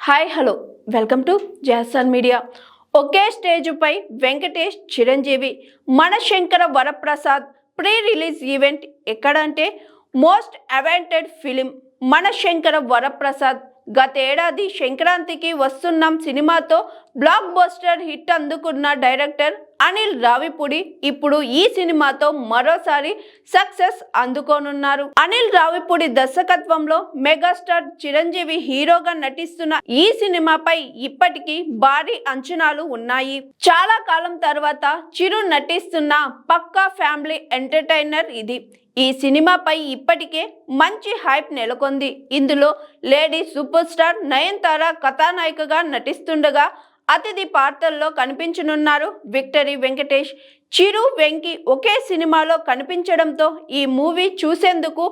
Hi hello welcome to Jason media okay స్టేజ్పై Venkatesh Chiranjeevi Manashankara Varaprasad pre release event ఎక్కడంటే most awaited film Manashankara Varaprasad. గతేడాది సంక్రాంతికి వస్తున్నాం సినిమాతో blockbuster hit అందుకున్న director Anil Ravipudi ఇప్పుడు ఈ సినిమాతో మరోసారి సక్సెస్ అందుకోనున్నారు. అనిల్ రావిపూడి దర్శకత్వంలో మెగాస్టార్ చిరంజీవి హీరోగా నటిస్తున్న ఈ సినిమాపై ఇప్పటికీ భారీ అంచనాలు ఉన్నాయి. చాలా కాలం తర్వాత చిరు నటిస్తున్న పక్కా ఫ్యామిలీ ఎంటర్టైనర్ ఇది. ఈ సినిమాపై ఇప్పటికే మంచి హైప్ నెలకొంది. ఇందులో లేడీ సూపర్ స్టార్ నయనతార కథానాయికగా నటిస్తుండగా అతిథి పాత్రల్లో కనిపించనున్నారు విక్టరీ వెంకటేష్. చిరు వెంకి ఒకే సినిమాలో కనిపించడంతో ఈ మూవీ చూసేందుకు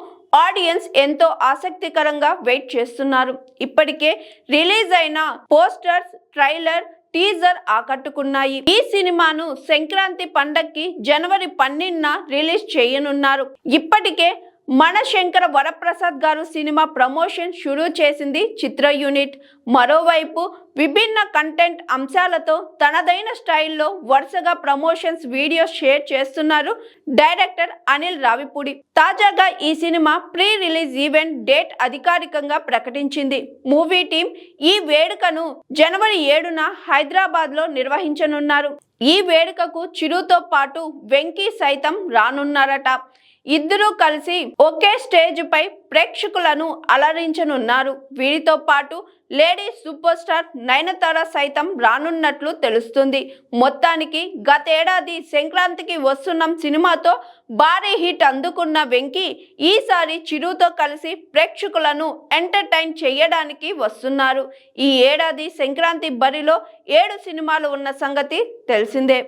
ఆడియన్స్ ఎంతో ఆసక్తికరంగా వెయిట్ చేస్తున్నారు. ఇప్పటికే రిలీజ్ అయిన పోస్టర్స్ ట్రైలర్ టీజర్ ఆకట్టుకున్నాయి. ఈ సినిమాను సంక్రాంతి పండక్కి జనవరి పన్నెండున రిలీజ్ చేయనున్నారు. ఇప్పటికే మన శంకర వరప్రసాద్ గారు సినిమా ప్రమోషన్ షురూ చేసింది చిత్ర యూనిట్. మరోవైపు విభిన్న కంటెంట్ అంశాలతో తనదైన స్టైల్లో వరుసగా ప్రమోషన్స్ వీడియోస్ షేర్ చేస్తున్నారు డైరెక్టర్ అనిల్ రావిపూడి. తాజాగా ఈ సినిమా ప్రీ రిలీజ్ ఈవెంట్ డేట్ అధికారికంగా ప్రకటించింది. మూవీ టీం ఈ వేడుకను జనవరి ఏడున హైదరాబాద్లో నిర్వహించనున్నారు. ఈ వేడుకకు చిరుతో పాటు వెంకీ సైతం రానున్నారట. ఇద్దరూ కలిసి ఒకే స్టేజ్ పై ప్రేక్షకులను అలరించనున్నారు. వీరితో పాటు లేడీ సూపర్ స్టార్ నయనతార సైతం రానున్నట్లు తెలుస్తుంది. మొత్తానికి గతేడాది సంక్రాంతికి వస్తున్నాం సినిమాతో భారీ హిట్ అందుకున్న వెంకీ ఈసారి చిరుతో కలిసి ప్రేక్షకులను ఎంటర్టైన్ చేయడానికి వస్తున్నారు. ఈ ఏడాది సంక్రాంతి బరిలో ఏడు సినిమాలు ఉన్న సంగతి తెలిసిందే.